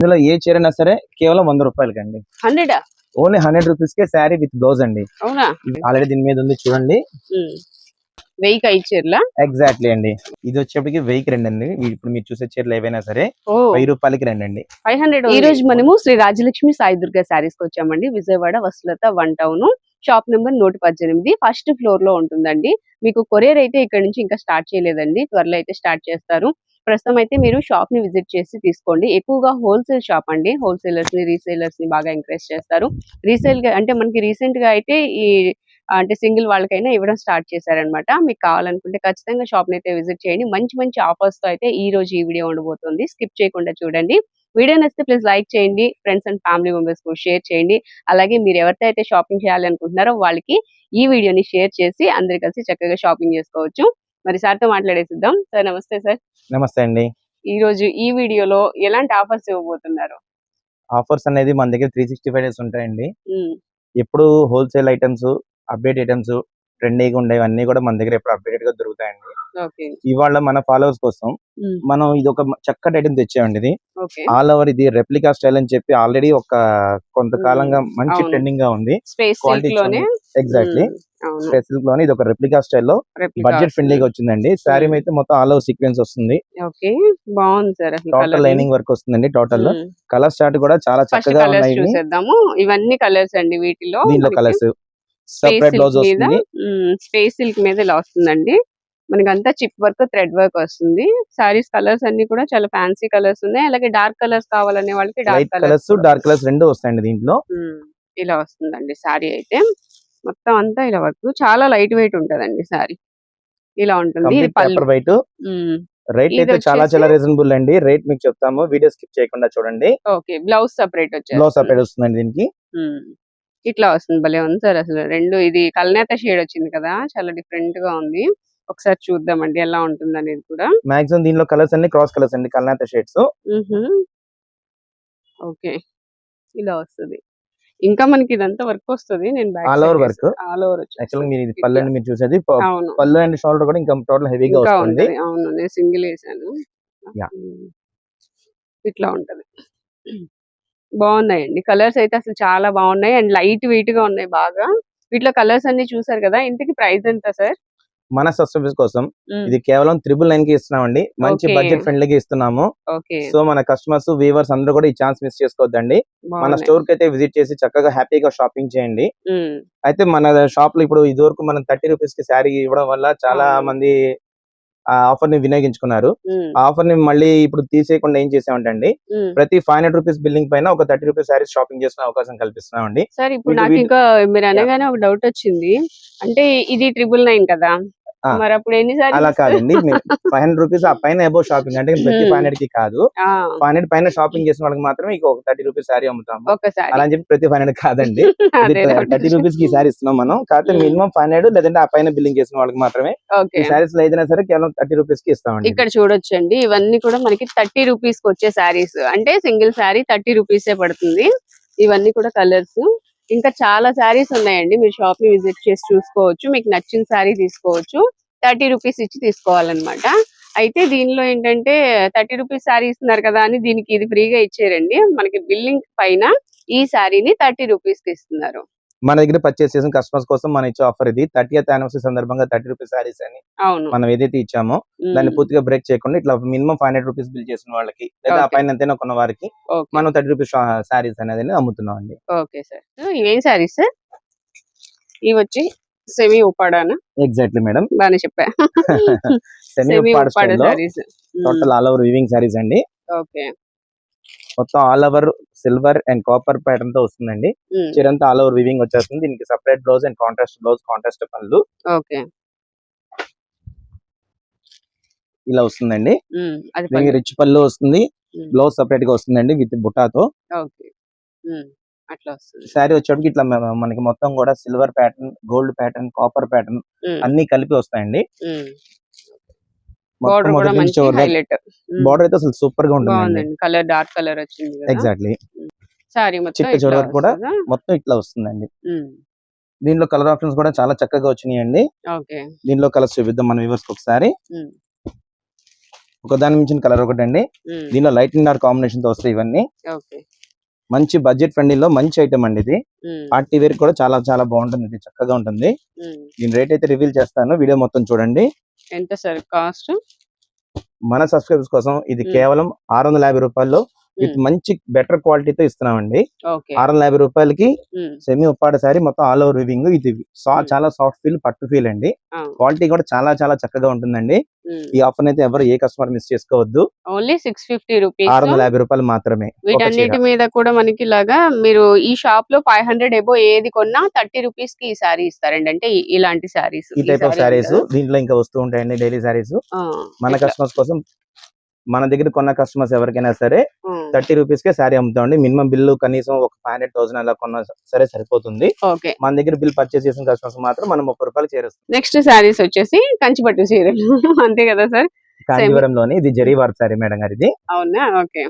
ఇందులో ఏ చీర అయినా సరే కేవలం వంద రూపాయలకండి. హండ్రెడ్? ఓన్లీ హండ్రెడ్ రూపీస్ కే శారీ విత్ బ్లౌజ్ అండి. అవునా? ఆల్రెడీ దీని మీద ఉంది చూడండి. వెయ్యికి ఐదు చీరల? ఎగ్జాక్ట్లీ అండి. ఇది వచ్చేప్పటికి వెయ్యికి రెండు అండి ఇప్పుడు మీరు చూసే చీరలు ఏవైనా సరే వెయ్యి రూపాయలకి రెండు అండి ఫైవ్ హండ్రెడ్ ఈ రోజు మనము శ్రీ రాజలక్ష్మి సాయి దుర్గా శారీస్కి వచ్చామండి. Vijayawada Vasulatha one town. Shop number నూట పద్దెనిమిది. ఫస్ట్ ఫ్లోర్లో ఉంటుందండి. మీకు కొరియర్ అయితే ఇక్కడ నుంచి ఇంకా స్టార్ట్ చేయలేదండి. త్వరలో అయితే స్టార్ట్ చేస్తారు. ప్రస్తుతం అయితే మీరు షాప్ని విజిట్ చేసి తీసుకోండి. ఎక్కువగా హోల్సేల్ షాప్ అండి. హోల్సేలర్స్ని రీసేలర్స్ని బాగా ఎంకరేజ్ చేస్తారు. రీసేల్గా అంటే మనకి రీసెంట్గా అయితే ఈ అంటే సింగిల్ వాళ్ళకైనా ఇవ్వడం స్టార్ట్ చేశారనమాట. మీకు కావాలనుకుంటే ఖచ్చితంగా షాప్ని అయితే విజిట్ చేయండి. మంచి మంచి ఆఫర్స్తో అయితే ఈ రోజు ఈ వీడియో ఉండబోతుంది. స్కిప్ చేయకుండా చూడండి. వీడియో నచ్చితే ప్లీజ్ లైక్ చేయండి. ఫ్రెండ్స్ అండ్ ఫ్యామిలీ మెంబర్స్కు షేర్ చేయండి. అలాగే మీరు ఎవరితో అయితే షాపింగ్ చేయాలనుకుంటున్నారో వాళ్ళకి ఈ వీడియోని షేర్ చేసి అందరు కలిసి చక్కగా షాపింగ్ చేసుకోవచ్చు. మరి సార్తో మాట్లాడేసిద్దాం. సార్ నమస్తే సార్. నమస్తే అండి. ఈ రోజు ఈ వీడియోలో ఎలాంటి ఆఫర్స్ ఇవ్వబోతున్నారు? ఆఫర్స్ అనేది మన దగ్గర త్రీ సిక్స్టీ ఫైవ్ డేస్ ఉంటాయండి ఎప్పుడు హోల్సేల్ ఐటమ్స్ అప్డేట్ ఐటమ్స్ ట్రెండీగా ఉండేవి అన్ని కూడా మన దగ్గర ఎప్పుడు అప్డేటెడ్గా దొరుకుతాయండి ఇవాళ మన ఫాలోవర్స్ కోసం మనం ఇది ఒక చక్కటి ఐటమ్ తెచ్చామండి ఇది ఆల్ ఓవర్ ఇది రెప్లికా స్టైల్ అని చెప్పి ఆల్రెడీ ఒక కొంతకాలంగా మంచి. ట్రెండింగ్గా ఉంది. క్వాలిటీ ఎగ్జాక్ట్లీ సిల్క్లోనే ఇది ఒక రెప్లికా స్టైల్లో replica బడ్జెట్. ఫ్రెండ్లీగా వచ్చిందండి. శారీ. అయితే మొత్తం ఆల్ ఓవర్ సీక్వెన్స్ వస్తుంది. టోటల్. లైనింగ్ వర్క్ వస్తుందండి టోటల్ కలర్ స్టార్ట్ కూడా చాలా చక్కగా ఉన్నాయి. ఇవన్నీ కలర్స్ అండి వీటిలో. దీంట్లో కలర్స్. సెపరేట్ బ్లౌజ్ మీద వస్తుంది. స్పేస్ సిల్క్ మీద ఇలా వస్తుందండి. మనకంతా చిప్ వర్క్ థ్రెడ్ వర్క్ వస్తుంది. సారీస్ కలర్స్ అన్ని కూడా చాలా ఫ్యాన్సీ కలర్స్ ఉన్నాయి. అలాగే డార్క్ కలర్స్ కావాలనే వాళ్ళకి డార్క్ కలర్స్ డార్క్ కలర్స్ రెండు వస్తాయండి దీంట్లో. ఇలా వస్తుందండి సారీ అయితే. మొత్తం అంతా ఇలా వర్క్ చాలా లైట్ వెయిట్ ఉంటదండి సారీ ఇలా ఉంటుంది. వైట్ రేట్ అయితే చాలా చాలా రీజనబుల్ అండి. రేట్ మీకు చెప్తాము. వీడియో స్కిప్ చేయకుండా చూడండి. ఓకే బ్లౌజ్ సపరేట్ బ్లౌజ్ వచ్చేసి సపరేట్ వస్తుందండి దీనికి. ఇట్లా వస్తుంది. భలే ఉంది సార్ అసలు. రెండు ఇది కల్నేత షేడ్ వచ్చింది కదా చాలా డిఫరెంట్గా ఉంది. ఒకసారి చూద్దామండి ఎలా ఉంటుంది అనేది కూడా. మాక్సిమం దీనిలో కలర్స్ అన్ని క్రాస్ కలర్స్ అండి కల్నాత షేడ్స్. ఓకే. ఇలా వస్తుంది. ఇంకా మనకి ఇదంతా వర్క్ వస్తుంది. నేను All over work. All over actual మీరు ఇది పళ్ళు మీరు చూసేది పళ్ళు అండ్ షోల్డర్ కూడా ఇంకా టోటల్ హెవీగా వస్తుంది. అవును. నేను సింగిల్ వేసాను. ఇట్లా ఉంటది. బాగున్నాయండి. కలర్స్ అయితే అసలు చాలా బాగున్నాయి. అండ్ లైట్ వెయిట్గా ఉన్నాయి బాగా. వీటిలో కలర్స్ అన్ని చూసారు కదా ఇంటికి ప్రైస్ ఎంత సార్? మన సబ్స్క్రైబర్స్ కోసం ఇది కేవలం త్రిబుల్ నైన్కి ఇస్తున్నామండి. మంచి Okay. బడ్జెట్ ఫ్రెండ్లీగా ఇస్తున్నాము. ఓకే. సో మన కస్టమర్స్ వీవర్స్ అందరూ కూడా ఈ ఛాన్స్ మిస్ చేసుకోవద్దండి. మన స్టోర్కి అయితే విజిట్ చేసి చక్కగా హ్యాపీగా షాపింగ్ చేయండి. అయితే మన షాప్లో ఇప్పుడు ఇదివరకు మనం థర్టీ రూపీస్కి శారీ ఇవ్వడం వల్ల చాలా. మంది ఆ ఆఫర్ని వినియోగించుకున్నారు ఆ ఆఫర్ని మళ్ళీ ఇప్పుడు తీసేయకుండా ఏం చేసామంటే ప్రతి ఫైవ్ హండ్రెడ్ రూపీస్ బిల్లింగ్ పైన ఒక థర్టీ రూపీస్ శారీస్ షాపింగ్ చేసుకునే అవకాశం కల్పిస్తున్నామండి. సార్ ఇప్పుడు నాకు ఇంకా మీరు అనగానే ఒక డౌట్ వచ్చింది. అంటే ఇది ట్రిపుల్ నైన్ కదా. మరి అప్పుడు అలా కాదండి. ఫైవ్ హండ్రెడ్ రూపీస్ ఆ పైన అబౌవ్ షాపింగ్ అంటే ప్రతి. ఫైవ్ హండ్రెడ్కి కాదు ఫైవ్ హండ్రెడ్ పైన షాపింగ్ చేసిన వాళ్ళకి మాత్రమే ఒక థర్టీ రూపీస్ శారీ అమ్ముతాము. అలా అని చెప్పి ప్రతి ఫైవ్ హండ్రెడ్ కాదండి. థర్టీ. రూపీస్కి శారీ ఇస్తున్నాం మనం. కాకపోతే. మినిమం ఫైవ్ హండ్రెడ్ లేదంటే ఆ పైన బిల్లింగ్ చేసిన వాళ్ళకి మాత్రమే ఈ శారీస్లో ఏదైనా సరే కేవలం థర్టీ రూపీస్కి ఇస్తామండి. ఇక్కడ చూడొచ్చండి. ఇవన్నీ కూడా మనకి థర్టీ రూపీస్కి వచ్చే శారీస్. అంటే సింగిల్ శారీ థర్టీ రూపీసే పడుతుంది. ఇవన్నీ కూడా కలర్స్. ఇంకా చాలా శారీస్ ఉన్నాయండి. మీరు షాప్ని విజిట్ చేసి చూసుకోవచ్చు. మీకు నచ్చిన శారీ తీసుకోవచ్చు. థర్టీ రూపీస్ ఇచ్చి తీసుకోవాలన్నమాట. అయితే దీనిలో ఏంటంటే థర్టీ రూపీస్ శారీ ఇస్తున్నారు కదా అని దీనికి ఇది ఫ్రీగా ఇచ్చారండి. మనకి బిల్లింగ్ పైన ఈ శారీని థర్టీ రూపీస్కి ఇస్తున్నారు. మన దగ్గర పర్చేస్ చేసిన కస్టమర్స్ కోసం మనం ఇచ్చే ఆఫర్ ఇది. థర్టీ యానివర్సరీ సందర్భంగా థర్టీ రూపీస్ శారీస్ అని మనం ఏదైతే ఇచ్చామో దాన్ని పూర్తిగా బ్రేక్ చేయకుండా ఇట్లా minimum five hundred rupees bill చేసిన వాళ్ళకి లేదా ఆ. పైన ఎంతైనా కొన్న వారికి మనం థర్టీ రూపీస్ శారీస్ అనేది అమ్ముతున్నాం అండి ఓకే సార్. ఇవేం శారీస్ ఇవి వచ్చి సెమీ ఉపాడానా ఎగ్జాక్ట్లీ మేడం బాగానే చెప్పా. సెమీ స్టైల్లో saris total all over weaving saris అండి. ఓకే. మొత్తం all over silver and copper ప్యాటర్న్తో వస్తుందండి. చీరంతా ఆల్ ఓవర్ వివింగ్ వచ్చేస్తుంది. దీనికి separate blouse and contrast blouse contrast పనులు. ఓకే. ఇలా వస్తుందండి. దీనికి రిచ్ పళ్ళు వస్తుంది. బ్లౌజ్ సపరేట్గా వస్తుందండి విత్ బుటాతో శారీ వచ్చేటికి ఇట్లా మనకి మొత్తం కూడా silver pattern gold pattern copper pattern అన్ని కలిపి వస్తాయండి. బార్డర్ అయితే అసలు సూపర్గా బాగుందండి. కలర్ డార్క్ కలర్ వచ్చింది ఎగ్జాక్ట్లీ సారీ చిట్ట చివరి కూడా? మొత్తం ఇట్లా వస్తుందండి. దీనిలో కలర్ ఆప్షన్స్ కూడా చాలా చక్కగా వచ్చినాయండి. దీనిలో కలర్స్ చూపిద్దాం మన వ్యూవర్స్ ఒకసారి. ఉమ్. ఒక దాని మించిన కలర్ ఒకటి అండి దీనిలో లైట్ అండ్ డార్క్ కాంబినేషన్తో వస్తాయి ఇవన్నీ. మంచి బడ్జెట్ ఫ్రెండ్లీలో మంచి ఐటమ్ అండి ఇది. పార్టీ వేర్ కూడా చాలా చాలా బాగుంటుంది. ఇది చక్కగా ఉంటుంది. దీని రేట్ అయితే రివీల్ చేస్తాను. వీడియో మొత్తం చూడండి. ఎంత సార్ కాస్ట్ మన సబ్స్క్రైబర్స్ కోసం ఇది. కేవలం ఆరు వందల యాభై రూపాయల్లో విత్ మంచి బెటర్ క్వాలిటీతో ఇస్తున్నామండి. ఆరు వందల యాభై రూపాయలకి సెమీ ఉప్పాడ సారీ మొత్తం ఆల్ ఓవర్ వివింగ్ ఇది. చాలా సాఫ్ట్ ఫీల్ పట్టు ఫీల్ అండి. క్వాలిటీ కూడా చాలా చాలా చక్కగా ఉంటుందండి. ఈ ఆఫర్ అయితే ఎవరు ఏ కస్టమర్ మిస్ చేసుకోవద్దు. Only six fifty rupees. ఆరు వందల యాభై రూపాయలు మాత్రమే. వీటన్నిటి మీద కూడా మనకి ఇలాగా మీరు ఈ షాప్లో ఫైవ్ హండ్రెడ్ ఎబో ఏది కొన్నా థర్టీ రూపీస్కి ఈ సారీ ఇస్తారండి. అంటే ఇలాంటి సారీస్ ఈ టైప్ ఆఫ్ శారీస్ దీంట్లో ఇంకా వస్తూ ఉంటాయండి డైలీ శారీస్. మన కస్టమర్స్ కోసం మన దగ్గర కొన్న కస్టమర్స్ ఎవరికైనా సరే థర్టీ రూపీస్ కే శారీ అమ్ముతామండి. మినిమం బిల్లు కనీసం ఒక ఫైవ్ హండ్రెడ్ థౌసండ్ అలా కొన్నా సరే సరిపోతుంది. ఓకే. మన దగ్గర బిల్ పర్చేస్ చేసిన కస్టమర్స్ మాత్రం మనం ముప్పై రూపాయలు చేరుస్తాం. నెక్స్ట్ సారీస్ వచ్చేసి కంచిపట్టు చీరలు. అంతే కదా సార్? కాంజీవరంలోని ఇది జరీ వర్క్ శారీ మేడం గారు ఇది అవునా? ఓకే.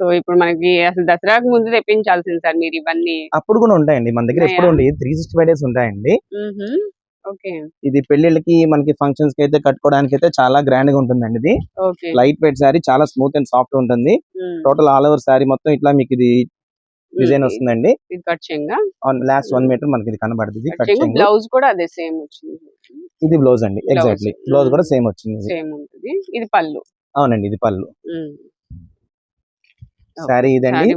సో ఇప్పుడు మనకి అసలు దసరాకు ముందు తెప్పించాల్సింది సార్ మీరు ఇవన్నీ? అప్పుడు కూడా ఉంటాయండి. మన దగ్గర ఎప్పుడు ఉన్నాయా? ఉండి త్రీ సిక్స్టీ ఫైవ్ డేస్ ఉంటాయండి. ఇది పెళ్ళిళ్ళకి మనకి ఫంక్షన్స్కి అయితే కట్టుకోవడానికి అయితే చాలా గ్రాండ్గా ఉంటుందండి ఇది. లైట్ వెయిట్ శారీ చాలా స్మూత్ అండ్ సాఫ్ట్ ఉంటుంది. టోటల్ ఆల్ ఓవర్ శారీ మొత్తం ఇట్లా మీకు ఇది డిజైన్ వస్తుందండి. లాస్ట్ వన్ మీటర్ మనకి ఇది కనబడుతుంది. బ్లౌజ్ కూడా అదే సేమ్ వచ్చింది. ఇది బ్లౌజ్ అండి. ఎగ్జాక్ట్లీ బ్లౌజ్ కూడా సేమ్ వచ్చింది. సేమ్ ఉంటుంది. ఇది పళ్ళు. అవునండి ఇది పళ్ళు. శారీ ఇదండి.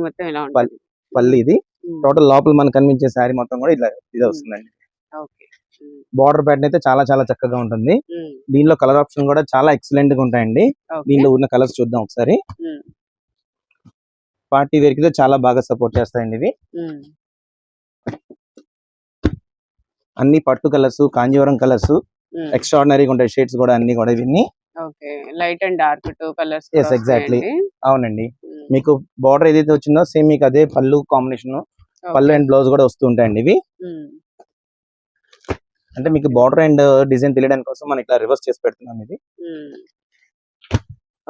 పళ్ళు ఇది. టోటల్ లోపల మనకు కనిపించే శారీ మొత్తం కూడా ఇలా ఇది వస్తుందండి. ఓకే. బార్డర్ ప్యాటర్న్ అయితే చాలా చాలా చక్కగా ఉంటుంది. దీనిలో కలర్ ఆప్షన్ కూడా చాలా ఎక్సలెంట్గా ఉంటాయండి. దీనిలో ఉన్న కలర్స్ చూద్దాం ఒకసారి. పార్టీ వేర్కి చాలా బాగా సపోర్ట్ చేస్తాయండి ఇవి. అన్ని పట్టు కలర్స్ కాంజీవరం కలర్స్. ఎక్స్ట్రాడినరీగా ఉంటాయి. షేడ్స్ కూడా అన్ని కూడా ఇవన్నీ. Light and dark two colours Yes, exactly. అవునండి. మీకు బార్డర్ ఏదైతే వచ్చిందో సేమ్ మీకు అదే పళ్ళు కాంబినేషన్ పళ్ళు అండ్ బ్లౌజ్ కూడా వస్తూ ఉంటాయండి ఇవి. అంటే మీకు బార్డర్ అండ్ డిజైన్ తెలియడానికి కోసం మనం ఇట్లా రివర్స్ చేసి పెడుతున్నాం ఇది.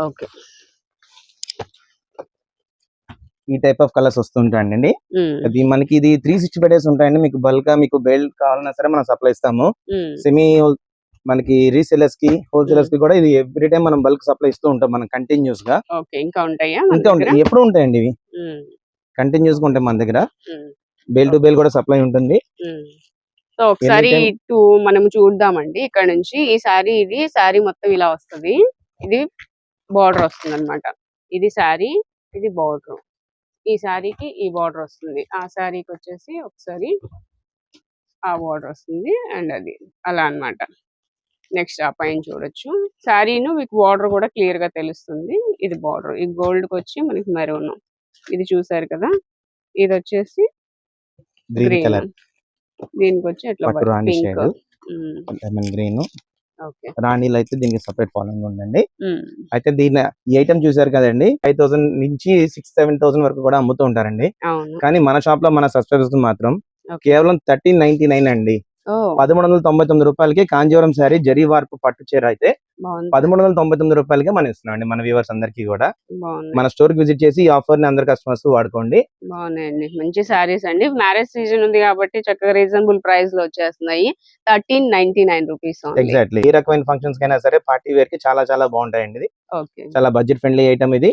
ఓకే ఈ టైప్ ఆఫ్ కలర్స్ వస్తుంటాయండి. అది మనకి ఇది త్రీ సిక్స్టీ ఫైవ్ డేస్ ఉంటాయండి. మీకు బల్క్గా మీకు బెల్ట్ కావాలన్నా సరే మనం సప్లై ఇస్తాము. సెమీ మనకి రీసెలర్స్కి హోల్సేలర్స్కి కూడా ఇది ఎవ్రీ టైం మనం బల్క్ సప్లై ఇస్తూ ఉంటాం మనం కంటిన్యూస్గా. ఇంకా ఉంటాయా ఇంకా ఉంటాయి. ఎప్పుడు ఉంటాయండి ఇవి. కంటిన్యూస్గా ఉంటాయి మన దగ్గర. బేల్ టు బేల్ కూడా సప్లై ఉంటుంది. సో ఒకసారి ఇటు మనం చూద్దామండి. ఇక్కడ నుంచి ఈ సారీ ఇది సారీ మొత్తం ఇలా వస్తది. ఇది బార్డర్ వస్తుంది అన్నమాట ఇది సారీ ఇది బార్డర్. ఈ సారీకి ఈ బార్డర్ వస్తుంది. ఆ సారీకి వచ్చేసి ఒకసారి ఆ బార్డర్ వస్తుంది అండ్ అది అలా అన్నమాట. నెక్స్ట్ ఆ పైన చూడొచ్చు. శారీను మీకు బార్డర్ కూడా క్లియర్గా తెలుస్తుంది. ఇది బార్డర్. ఈ గోల్డ్కి వచ్చి మనకి మెరూన్. ఇది చూసారు కదా? ఇది వచ్చేసి గ్రీన్ దీనికి వచ్చి ఎట్లా rani pink shade. Lemon green. రాణిలో అయితే దీనికి సపరేట్ ఫాలోయింగ్ ఉందండి. అయితే దీని ఈ ఐటమ్ చూసారు కదండి ఫైవ్ థౌసండ్ నుంచి సిక్స్ సెవెన్ థౌసండ్ వరకు కూడా అమ్ముతూ ఉంటారండి. కానీ మన షాప్లో మన సబ్స్క్రైబర్స్ మాత్రం. కేవలం థర్టీన్ నైన్టీ నైన్ అండి. పదమూడు వందల తొంభై తొమ్మిది రూపాయలకి కాంజీవరం శారీ జరీ వార్పు పట్టు చీర అయితే పదమూడు వందల తొంభై తొమ్మిది రూపాయలకి మనం ఇస్తున్నాం అండి మన వ్యూవర్స్ అందరికీ కూడా. మన స్టోర్కి విజిట్ చేసి ఈ ఆఫర్ని అందరు కస్టమర్స్ వాడుకోండి. బాగున్నాయండి. మంచి శారీస్ అండి. మ్యారేజ్ సీజన్ ఉంది కాబట్టి చక్కగా రీజనబుల్ ప్రైస్లో వచ్చేస్తున్నాయి. Thirteen ninety nine rupees exactly ఏ రకమైన ఫంక్షన్స్ కైనా సరే పార్టీ వేర్కి చాలా చాలా బాగుంటాయండి చాలా బడ్జెట్ ఫ్రెండ్లీ ఐటమ్ ఇది.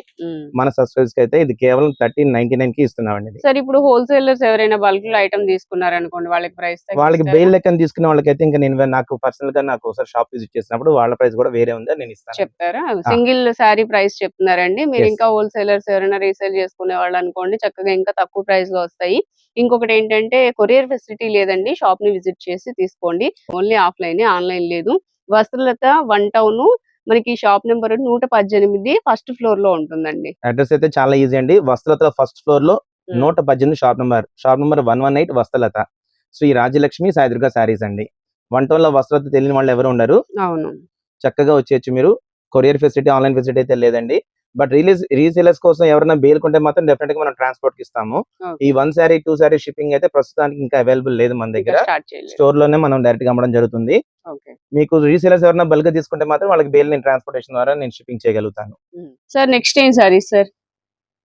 మన సబ్స్క్రైబర్స్కి అయితే ఇది కేవలం థర్టీన్ నైన్టీ నైన్కి ఇస్తున్నామండి సార్ ఇప్పుడు హోల్సేలర్స్ ఎవరైనా బల్క్లో ఐటమ్ తీసుకున్నారనుకోండి వాళ్ళకి ప్రైస్ వాళ్ళకి బెయిల్ లెక్కన తీసుకునే వాళ్ళకైతే ఇంకా నేను నాకు పర్సనల్గా నాకు ఒకసారి షాప్ విజిట్ చేసినప్పుడు వాళ్ళ ప్రైస్ కూడా వేరే ఉంది నేను ఇస్తాను. చెప్తారా? సింగిల్ శారీ ప్రైస్ చెప్తున్నారండి. మీరు. ఇంకా హోల్సేలర్స్ ఎవరైనా రీసేల్ చేసుకునే వాళ్ళు అనుకోండి చక్కగా ఇంకా తక్కువ ప్రైస్లో వస్తాయి. ఇంకొకటి ఏంటంటే కొరియర్ ఫెసిలిటీ లేదండి. షాప్ని విజిట్ చేసి తీసుకోండి. ఓన్లీ ఆఫ్లైన్ ఆన్లైన్ లేదు. వస్త్రలత వన్ టౌన్ మనకి షాప్ నెంబర్ నూట పద్దెనిమిది ఫస్ట్ ఫ్లోర్లో ఉంటుందండి. అడ్రస్ అయితే చాలా ఈజీ అండి. వస్త్రలత ఫస్ట్ ఫ్లోర్లో. నూట పద్దెనిమిది shop number. Shop number one one eight Vastralata. Shri Rajalakshmi Saidurga saris అండి. వన్ టౌన్లో వస్త్రలత తెలియని వాళ్ళు ఎవరు ఉండరు. అవును. చక్కగా వచ్చేయచ్చు మీరు. కొరియర్ ఫెసిలిటీ ఆన్లైన్ ఫెసిలిటీ అయితే లేదండి. బట్ రిలీజ్ రీసేలర్స్ కోసం ఎవరైనా బేలుకుంటే మాత్రం డెఫినెట్గా మనం ట్రాన్స్పోర్ట్కి ఇస్తాము. ఈ one sari two sari shipping అయితే ప్రస్తుతానికి ఇంకా అవైలబుల్ లేదు మన దగ్గర. స్టోర్లోనే మనం డైరెక్ట్గా అమ్మడం జరుగుతుంది. మీకు రీసేలర్స్ ఎవరైనా బల్క్ తీసుకుంటే మాత్రం వాళ్ళకి బేల్ నేను ట్రాన్స్పోర్టేషన్ ద్వారా నేను షిప్పింగ్ చేయగలుగుతాను. సార్ నెక్స్ట్ ఏం సారీస్ సార్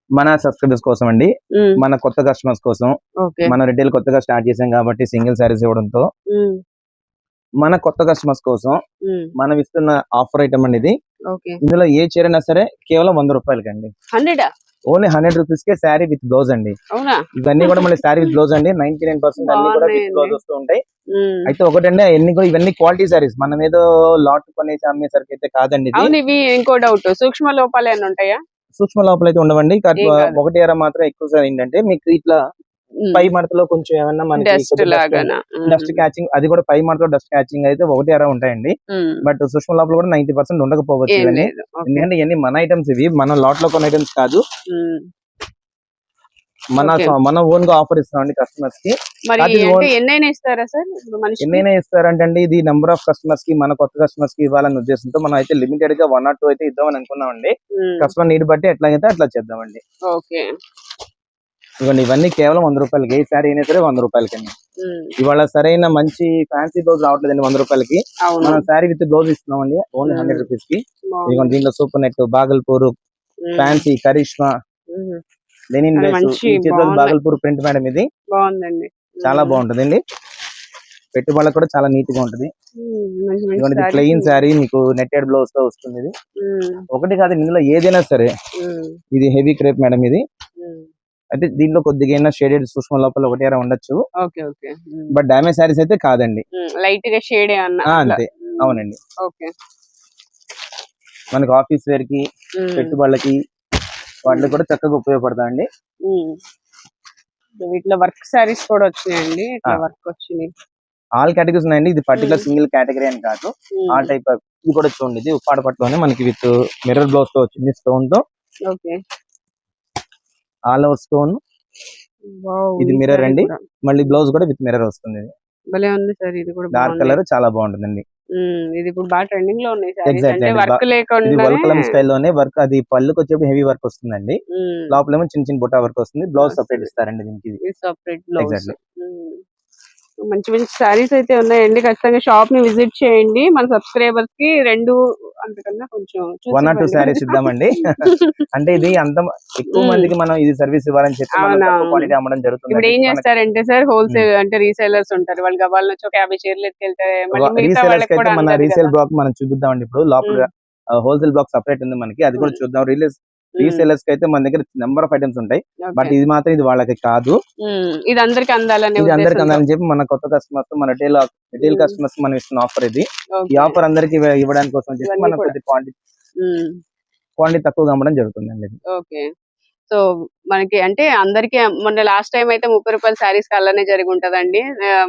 మన సబ్స్క్రైబర్స్ కోసం అండి. మన కొత్త కస్టమర్స్ కోసం. మన రిటైల్ కొత్తగా స్టార్ట్ చేసాం కాబట్టి సింగిల్ శారీస్ ఇవ్వడంతో. మన కొత్త కస్టమర్స్ కోసం మనం ఇస్తున్న ఆఫర్ ఐటమ్ అండి ఇది. ఇందులో ఏ చీర అయినా సరే కేవలం వంద రూపాయలకి అండి హండ్రెడ్? ఓన్లీ హండ్రెడ్ రూపీస్ కే శారీ విత్ బ్లౌజ్ అండి. ఇవన్నీ కూడా మళ్ళీ శారీ విత్ బ్లౌజ్ అండి. నైన్టీ నైన్ పర్సెంట్ అన్ని కూడా విత్. బ్లౌజ్ వస్తూ ఉంటాయి. అయితే ఒకటండి అన్ని కూడా ఇవన్నీ క్వాలిటీ శారీస్ మనం ఏదో లాట్ కొనేసి అమ్మేసరికి అయితే కాదండి ఇవి ఇంకో డౌట్ సూక్ష్మ లోపాలు ఏమైనా ఉంటాయా? సూక్ష్మ లోపల అయితే ఉండవండి. ఒకటి అర మాత్రం ఎక్కువ సార్ ఏంటంటే మీకు ఇట్లా పై మడతలో కొంచెం ఏమన్నా మనకి డస్ట్ క్యాచింగ్ అది కూడా పై మడతలో డస్ట్ క్యాచింగ్ అయితే ఒకటి అర ఉంటాయండి. బట్ సూక్ష్మ లోపల కూడా నైన్టీ పర్సెంట్ ఉండకపోవచ్చు ఎందుకంటే ఇవన్నీ మన ఐటమ్స్ ఇవి మన లాట్లో కొన్ని ఐటమ్స్ కాదు. మన. మన ఓన్గా ఆఫర్ ఇస్తామండి కస్టమర్స్కి. ఎన్నైనా ఇస్తారా సార్? ఇప్పుడు మనిషికి? ఎన్నైనా ఇస్తారంటే అండి ఇది నెంబర్ ఆఫ్ కస్టమర్స్కి మన కొత్త కస్టమర్స్కి ఇవ్వాలనే ఉద్దేశంతో మనం అయితే లిమిటెడ్గా వన్ ఆర్ టూ అయితే ఇద్దామని అనుకున్నామండి. కస్టమర్ నీడ్ బట్టి ఎట్లాగైతే అట్లా చేద్దామండి. ఓకే. ఇవ్వండి ఇవన్నీ కేవలం వంద రూపాయలకి ఏ శారీ అయినా సరే వంద రూపాయలకి అండి. ఇవాళ సరైన మంచి ఫ్యాన్సీ బ్లౌజ్ రావట్లేదండి వంద రూపాయలకి మనం శారీ విత్ బ్లౌజ్ ఇస్తున్నామండి ఓన్లీ Hmm. హండ్రెడ్ రూపీస్కి. ఇదిగోండి దీంట్లో super net Bhagalpur. Fancy Karishma. Linen. Bhagalpur print madam ఇది బాగుందండి చాలా. బాగుంటుందండి పెట్టుబడులకు కూడా చాలా నీట్గా ఉంటుంది ప్లెయిన్. శారీ మీకు నెట్టెడ్ బ్లౌజ్తో వస్తుంది ఇది. ఒకటి కాదు ఇందులో ఏదైనా సరే. ఇది హెవీ క్రేప్ మేడం ఇది అయితే దీంట్లో కొద్దిగా షేడెడ్ సూక్ష్మ లోపల ఒకటి ఉండొచ్చు okay okay um. But damage saris అయితే కాదండి. లైట్గా షేడ్. అంతే. అవునండి ఓకే మనకి ఆఫీస్ వేర్కి. పెట్టుబడులకి వాటికి కూడా చక్కగా ఉపయోగపడతాయండి ఉమ్. వీటిలో వర్క్ సారీస్ కూడా వచ్చినాయండి. వర్క్ వచ్చినాయి ఆల్ కేటగిరీస్ ఉన్నాయండి ఇది పర్టికులర్. సింగిల్ కేటగిరీ అని కాదు ఉమ్. ఆ టైప్ ఇది కూడా చూడండి ఇది ఉప్పాడ పట్టులోనే మనకి విత్ మిర్రర్ బ్లౌజ్తో వచ్చింది స్టోన్తో ఓకే ఆల్ ఓవర్ స్టోన్ ఇది saree అండి. మళ్ళీ బ్లౌజ్ కూడా విత్ మిర్రర్ వస్తుంది భలే ఉంది సార్ ఇది కూడా డార్క్. కలర్ చాలా బాగుంటుందండి ఉమ్, ఇది ఇప్పుడు బాగా ట్రెండింగ్లో ఉన్నాయి అండి. వర్క్ బా- ఇది లేకుండా వల్కలం స్టైల్లోనే వర్క్ అది పళ్ళుకి వచ్చేప్పుడు హెవీ వర్క్ వస్తుందండి లోపల ఏమో చిన్న చిన్న బుట్టా వర్క్ వస్తుంది బ్లౌజ్. సపరేట్ ఇస్తారండి దీనికి ఇది. Separate blouse Exactly. మంచి మంచి సారీస్ అయితే ఉన్నాయండి ఖచ్చితంగా షాప్ని విజిట్ చేయండి మన సబ్స్క్రైబర్స్కి రెండు అంతకన్నా కొంచెం చూసి వన్ ఆర్ టూ. శారీస్ ఇద్దామండి. అంటే ఇది అంత ఎక్కువ. మందికి మనం ఇది సర్వీస్ ఇవ్వాలని చెప్పి క్వాలిటీ అమ్మడం జరుగుతుంది ఇప్పుడు ఏం చేస్తారంటే సార్ హోల్సేల్ అంటే రీసెలర్స్ ఉంటారు. వాళ్ళు వాళ్ళ నుంచి ఒక యాభై చీరలు ఎత్తుకెళ్తే మళ్ళీ మిగతా రీసేలర్స్ వాళ్ళకి అయితే కూడా మన రీసేల్. బ్లాక్ మనం చూపిద్దామండి ఇప్పుడు. లోపల హోల్సేల్ బ్లాక్ సపరేట్ ఉంది మనకి. అది కూడా. చూద్దాం. రిలీజ్ ఉమ్, రీసేలర్స్కి అయితే మన దగ్గర నెంబర్ ఆఫ్ ఐటమ్స్ ఉంటాయి. బట్ ఇది మాత్రం ఇది వాళ్ళకి కాదు ఇది అందరికి అందాలనే ఇది అందరికి. అందాలని చెప్పి మన కొత్త కస్టమర్స్ మన రిటైల్ రిటైల్. కస్టమర్స్ మనం ఇస్తున్న ఆఫర్ ఇది ఈ. ఆఫర్ అందరికి ఇవ్వ- ఇవ్వడానికి కోసం చెప్పి మనం క్వాంటిటీ క్వాంటిటీ తక్కువగా అమ్మడం జరుగుతుందండి ఇది. సో మనకి అంటే అందరికి మొన్న లాస్ట్ టైం అయితే ముప్పై రూపాయల శారీస్ అలానే జరిగి ఉంటదండి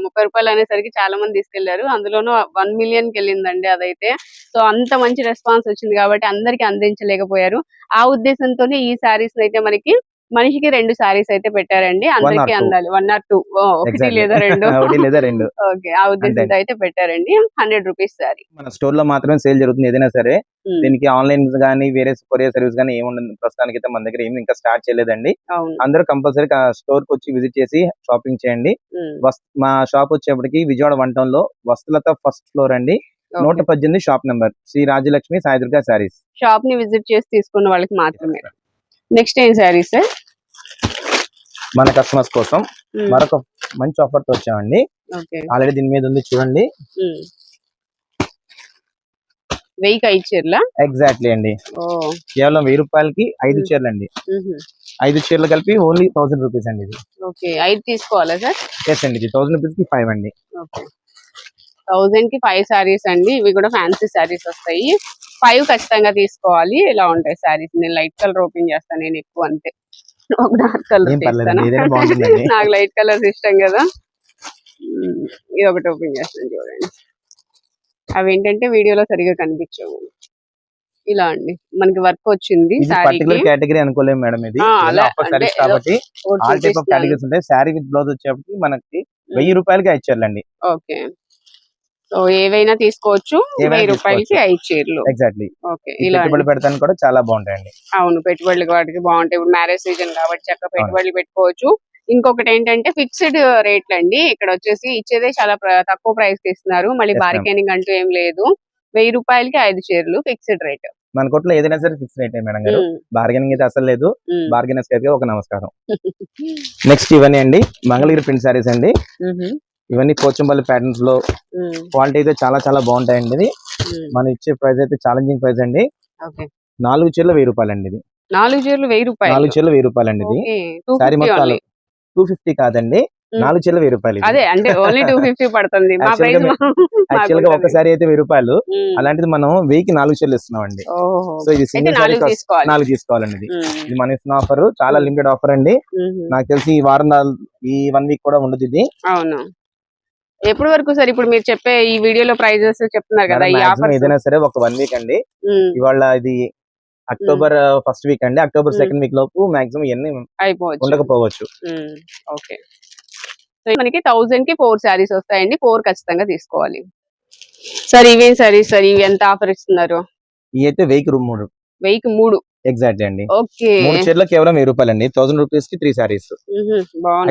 ముప్పై రూపాయలు అనేసరికి చాలా మంది తీసుకెళ్ళారు. అందులోనూ వన్ మిలియన్కి వెళ్ళిందండి అదైతే. సో అంత మంచి రెస్పాన్స్ వచ్చింది కాబట్టి అందరికి అందించలేకపోయారు. ఆ ఉద్దేశంతోనే ఈ శారీస్ అయితే మనకి మనిషికి రెండు శారీస్ అయితే పెట్టారండి. అందరికి. అందాలి. వన్ ఆర్ టూ ఒకటి. లేదా రెండు. లేదా రెండు. ఓకే. ఆ ఉద్దేశంతో అయితే పెట్టారండి. హండ్రెడ్ రూపీస్ శారీ మన స్టోర్లో మాత్రమే సేల్ జరుగుతుంది ఏదైనా సరే. దీనికి ఆన్లైన్ గానీ వేరే కొరియర్ సర్వీస్ గానీ ఏముండదు ప్రస్తుతానికి అయితే మన దగ్గర ఏమి ఇంకా స్టార్ట్ చేయలేదండి. అందరూ కంపల్సరీ స్టోర్కి వచ్చి విజిట్ చేసి షాపింగ్ చేయండి. మా షాప్ వచ్చేప్పటికి విజయవాడ వన్ టౌన్లో వస్తులత ఫస్ట్ ఫ్లోర్ అండి. నూట పద్దెనిమిది షాప్ నెంబర్. శ్రీ రాజలక్ష్మి సాయిదుర్గా శారీస్ షాప్ని విజిట్ చేసి తీసుకున్న వాళ్ళకి మాత్రమే. నెక్స్ట్ ఏం శారీ సార్? మన కస్టమర్స్ కోసం మరొక మంచి ఆఫర్తో వచ్చామండి. ఆల్రెడీ దీని మీద ఉంది చూడండి. వెయ్యికి ఐదు చీరలా ఎగ్జాక్ట్లీ అండి. కేవలం వెయ్యి రూపాయలకి ఐదు. చీరలు అండి. ఐదు చీరలు కలిపి ఓన్లీ థౌసండ్ రూపీస్ అండి ఇది. ఓకే. ఐదు తీసుకోవాలా సార్? ఎస్ అండి ఇది థౌసండ్ రూపీస్కి ఫైవ్ అండి. ఓకే. థౌజండ్కి ఫైవ్ శారీస్ అండి. ఇవి కూడా ఫ్యాన్సీ శారీస్ వస్తాయి. ఫైవ్ ఖచ్చితంగా తీసుకోవాలి. ఇలా ఉంటాయి శారీస్. నేను లైట్ కలర్ ఓపెన్ చేస్తాను నేను ఎక్కువ అంతే. ఒక డార్క్ కలర్ బాగుంటుందండి. నాకు లైట్ కలర్స్ ఇష్టం కదా. ఇది ఒకటి ఓపెన్ చేస్తాను చూడండి. అవి ఏంటంటే వీడియోలో సరిగా కనిపించవు. ఇలా అండి. మనకి వర్క్ వచ్చింది పర్టికులర్ కేటగిరీ అనుకోలేము మేడం ఇది. కాబట్టి ఆల్ టైప్ ఆఫ్ కేటగిరీస్ ఉంటాయి. శారీ విత్ బ్లౌజ్ వచ్చేప్పటికి మనకి వెయ్యి రూపాయలకి ఐదు చీరలు అండి ఓకే. సో ఏవైనా తీసుకోవచ్చు వెయ్యి రూపాయలకి ఐదు చీరలు. ఎగ్జాక్ట్లీ ఓకే ఇలా అండి. పెట్టుబడి పెడతానికి కూడా చాలా బాగుంటాయండి. అవును పెట్టుబడులు వాటికి బాగుంటాయి. ఇప్పుడు మ్యారేజ్ సీజన్ కాబట్టి చక్కగా పెట్టుబడులు పెట్టుకోవచ్చు. ఇంకొకటి ఏంటంటే ఫిక్స్డ్ రేట్లు అండి ఇక్కడ వచ్చేసి ఇచ్చేదే చాలా తక్కువ ప్రైస్కి ఇస్తున్నారు. మళ్ళీ. బార్గెనింగ్ అంటూ ఏం లేదు. వెయ్యి రూపాయలకి ఐదు చీరలు ఫిక్స్డ్ రేట్ మన కొట్లో ఏదైనా సరే ఫిక్స్ రేట్ మేడం గారు. బార్గెనింగ్ అయితే అసలు లేదు. బార్గెనర్స్ ఒక నమస్కారం. నెక్స్ట్ ఇవన్నీ అండి. మంగళగిరి ప్రింట్ సారీస్ అండి. ఇవన్నీ పోచంపల్లి ప్యాటర్న్స్లో క్వాలిటీ అయితే చాలా చాలా బాగుంటాయండి ఇది. మనం ఇచ్చే ప్రైస్ అయితే ఛాలెంజింగ్ ప్రైస్ అండి. నాలుగు చీరలు వెయ్యి రూపాయలు అండి ఇది. నాలుగు చీరలు వెయ్యి రూపాయలు. నాలుగు చీరలు వెయ్యి రూపాయలు అండి ఇది. ఓకే, 250 శారీ మొత్తాలు. టూ ఫిఫ్టీ కాదండి. నాలుగు చీరలు వెయ్యి రూపాయలు. అదే అంటే ఓన్లీ టూ ఫిఫ్టీ పడుతుంది. యాక్చువల్గా ఒక సారీ అయితే వెయ్యి రూపాయలు. అలాంటిది మనం వెయ్యికి నాలుగు చీరలు ఇస్తున్నాం అండి సో ఇది సింగిల్ సారీ నాలుగు తీసుకోవాలి. నాలుగు తీసుకోవాలండి ఇది. ఇది మనం ఇస్తున్న ఆఫర్ చాలా లిమిటెడ్ ఆఫర్ అండి. నాకు తెలిసి ఈ వారం ఈ వన్ వీక్ కూడా ఉండదు ఇది. ఎప్పటి వరకు సార్ ఇప్పుడు మీరు చెప్పే ఈ వీడియోలో ప్రైజెస్ చెప్తున్నారు కదా ఈ ఆఫర్ ఏదైనా సరే ఒక వన్ వీక్ అండి. ఇవాళ ఇది అక్టోబర్ ఫస్ట్ వీక్ అండి. అక్టోబర్. సెకండ్ వీక్ లోపు మాక్సిమం ఇవన్నీ అయిపోవచ్చు. ఉండకపోవచ్చు. ఓకే. సో మనకి థౌజండ్కి ఫోర్ శారీస్ వస్తాయండి. ఫోర్ ఖచ్చితంగా తీసుకోవాలి. సార్ ఇవేం శారీస్ సార్? ఇవి ఎంత ఆఫర్ ఇస్తున్నారు? ఇవి అయితే వెయ్యికి రూమ్ మూడు. వెయ్యికి మూడు. ఎగ్జాక్ట్లీ అండి. మూడు చీరలు కేవలం వెయ్యి రూపాయలు అండి థౌసండ్ రూపీస్కి త్రీ సారీస్.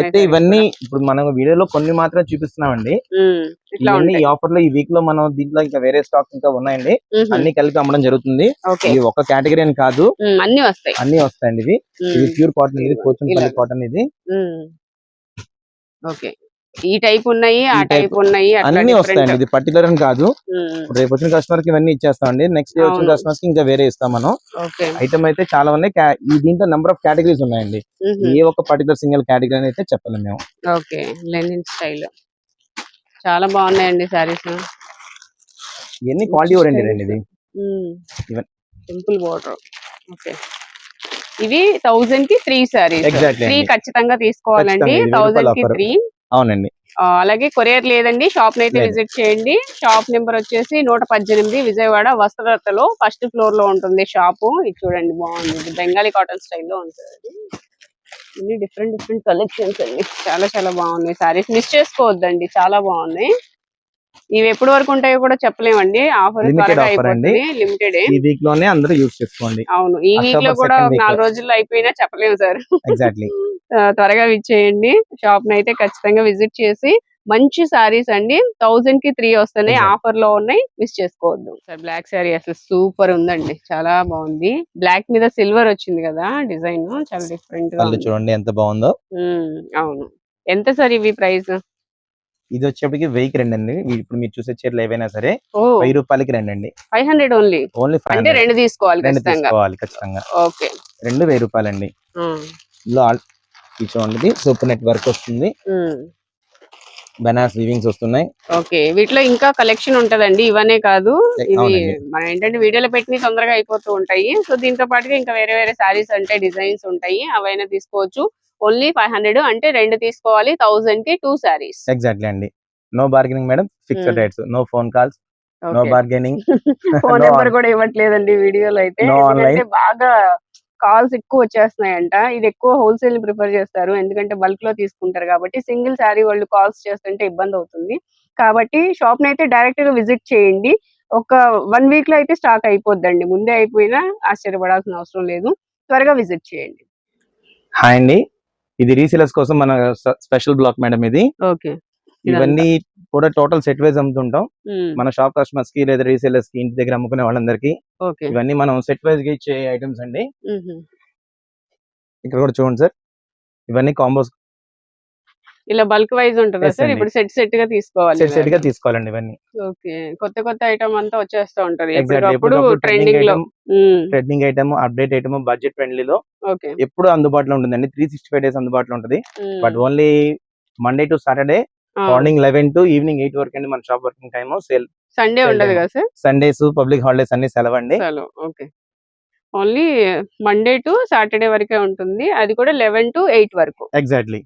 అయితే ఇవన్నీ. ఇప్పుడు మనం వీడియోలో కొన్ని మాత్రం చూపిస్తున్నామండి. ఇవన్నీ ఈ ఆఫర్లో ఈ వీక్లో మనం దీంట్లో ఇంకా వేరే స్టాక్ ఇంకా ఉన్నాయండి. అన్ని కలిపి అమ్మడం జరుగుతుంది. ఇది ఒక కేటగిరీ అని కాదు. అన్ని వస్తాయి. అన్ని వస్తాయండి ఇవి. ఇది ప్యూర్ కాటన్ ఇది ఇలాగ. కాటన్ ఇది. ఓకే. ఈ టైప్ ఉన్నాయి ఆ. టైప్ ఉన్నాయి అన్ని. వస్తాయండి. ఇది పర్టికులర్ అని కాదు. రేపు వచ్చిన కస్టమర్కి ఇవన్నీ ఇచ్చేస్తామండి. నెక్స్ట్ డే వచ్చిన. కస్టమర్స్కి ఇంకా వేరే ఇస్తాం మనం. ఐటమ్ అయితే చాలా ఉన్నాయి. ఈ దీంట్లో నెంబర్ ఆఫ్ కేటగిరీస్ ఉన్నాయండి. ఏ ఒక్క పర్టికులర్ సింగిల్ కేటగిరీ అని అయితే చెప్పలేము మేము. ఓకే. Linen style. చాలా బాగున్నాయండి శారీస్. ఇవన్నీ క్వాలిటీ ఓరియంటెడ్ అండి ఇది. Simple border okay. ఇవి థౌజండ్కి త్రీ సారీస్ త్రీ. ఖచ్చితంగా తీసుకోవాలండి. థౌజండ్కి త్రీ అవునండి. అలాగే కొరియర్ లేదండి. షాప్ అయితే. విజిట్ చేయండి. షాప్ నెంబర్ వచ్చేసి నూట పద్దెనిమిది విజయవాడ వస్త్రలతలో ఫస్ట్ ఫ్లోర్లో ఉంటుంది షాపు. ఇది చూడండి బాగుంది. బెంగాలీ కాటన్ స్టైల్లో ఉంటుంది. ఇన్ని డిఫరెంట్ డిఫరెంట్ కలెక్షన్స్ అండి. చాలా చాలా బాగున్నాయి. సారీస్ మిస్ చేసుకోవద్దండి. చాలా బాగున్నాయి. ఇవి ఎప్పటి వరకు ఉంటాయో కూడా చెప్పలేమండి. ఆఫర్ త్వరగా. అయిపోతుంది. లిమిటెడ్ ఈ వీక్లోనే అందరూ యూజ్ చేసుకోండి. అవును. ఈ వీక్లో కూడా నాలుగు. రోజుల్లో అయిపోయినా చెప్పలేము సార్. ఎగ్జాక్ట్లీ త్వరగా విచ్చేయండి షాప్ని అయితే ఖచ్చితంగా విజిట్ చేసి మంచి సారీస్ అండి. థౌజండ్కి త్రీ వస్తున్నాయి. ఆఫర్లో ఉన్నాయి. మిస్ చేసుకోవద్దు. సార్ బ్లాక్ శారీ అసలు సూపర్ ఉందండి. చాలా బాగుంది. బ్లాక్ మీద సిల్వర్ వచ్చింది కదా డిజైన్. చాలా డిఫరెంట్. చూడండి ఎంత బాగుందో. అవును. ఎంత సార్ ఇవి ప్రైస్? ఇది వచ్చేప్పటికి వెయ్యికి రెండు అండి ఇప్పుడు మీరు చూసే చీరలు ఏవైనా సరే వెయ్యి రూపాయలకి రెండు అండి five hundred only? Only five అంటే రెండు తీసుకోవాలి రెండు తీసుకోవాలి ఖచ్చితంగా. ఓకే. రెండు వెయ్యి ఆల్- ఇది చూడండి సూపర్ నెట్ వర్క్ వస్తుంది. బనాస్ వీవింగ్స్ వస్తున్నాయి. ఓకే. వీటిలో ఇంకా కలెక్షన్ ఉంటదండి ఇవనే కాదు. ఇవి అవునండి. మనం ఏంటంటే వీడియోలో పెట్టి తొందరగా అయిపోతూ ఉంటాయి. సో దీంతో పాటుగా ఇంకా వేరే వేరే సారీస్ అంటే డిజైన్స్ ఉంటాయి. అవైనా తీసుకోవచ్చు. ఓన్లీ ఫైవ్ హండ్రెడ్ అంటే రెండు తీసుకోవాలి థౌసండ్కి టూ సారీస్ ఎగ్జాక్ట్లీ అండి. No bargaining madam fixed. Rates no phone calls no bargaining phone number కూడా ఇవ్వట్లేదండి వీడియోలో అయితే. బాగా కాల్స్ ఎక్కువ వచ్చేస్తున్నాయంట. ఇది ఎక్కువ హోల్సేల్ ప్రిఫర్ చేస్తారు. ఎందుకంటే బల్క్లో తీసుకుంటారు కాబట్టి సింగిల్ శారీ వాళ్ళు కాల్స్ చేస్తుంటే ఇబ్బంది అవుతుంది. కాబట్టి షాప్ని అయితే డైరెక్ట్గా విజిట్ చేయండి. ఒక వన్ వీక్లో అయితే స్టాక్ అయిపోద్దండి. ముందే అయిపోయినా ఆశ్చర్యపడాల్సిన అవసరం లేదు. త్వరగా విజిట్ చేయండి. హాయ్ అండి. ఇది రీసేలర్స్ కోసం మన స్పెషల్ బ్లాక్ మేడం ఇది. ఓకే. ఇవన్నీ కూడా టోటల్ సెట్ వైజ్ అమ్ముతుంటాం. మన షాప్ కస్టమర్స్కి లేదా రీసేలర్స్కి ఇంటి దగ్గర అమ్ముకునే వాళ్ళందరికీ. ఇవన్నీ మనం సెట్ వైజ్గా ఇచ్చే ఐటమ్స్ అండి. ఇక్కడ కూడా చూడండి సార్. ఇవన్నీ కాంబోస్ ఇలా బల్క్ వైజ్ ఉంటుందా సార్. ఇప్పుడు సెట్ సెట్గా తీసుకోవాలి సెట్ సెట్గా తీసుకోవాలండి ఇవన్నీ. ఓకే కొత్త కొత్త ఐటమ్ అంతా వచ్చేస్తా ఉంటది. ఎప్పటికప్పుడు ట్రెండింగ్లో. Trending item update item budget ఫ్రెండ్లీలో okay ఎప్పుడు అందుబాటులో ఉంటుందండి. త్రీ సిక్స్టీ ఫైవ్ డేస్ అందుబాటులో ఉంటుంది. But only Monday to Saturday morning eleven to evening eight వరకు అండి మన shop working time sale Sunday ఉండదు. కదా సార్ సండేస్ పబ్లిక్ హాలిడేస్ అన్ని సెలవు. అండి okay only Monday to Saturday వరకే ఉంటుంది. అది కూడా లెవెన్ టు ఎయిట్ వరకు. ఎగ్జాక్ట్లీ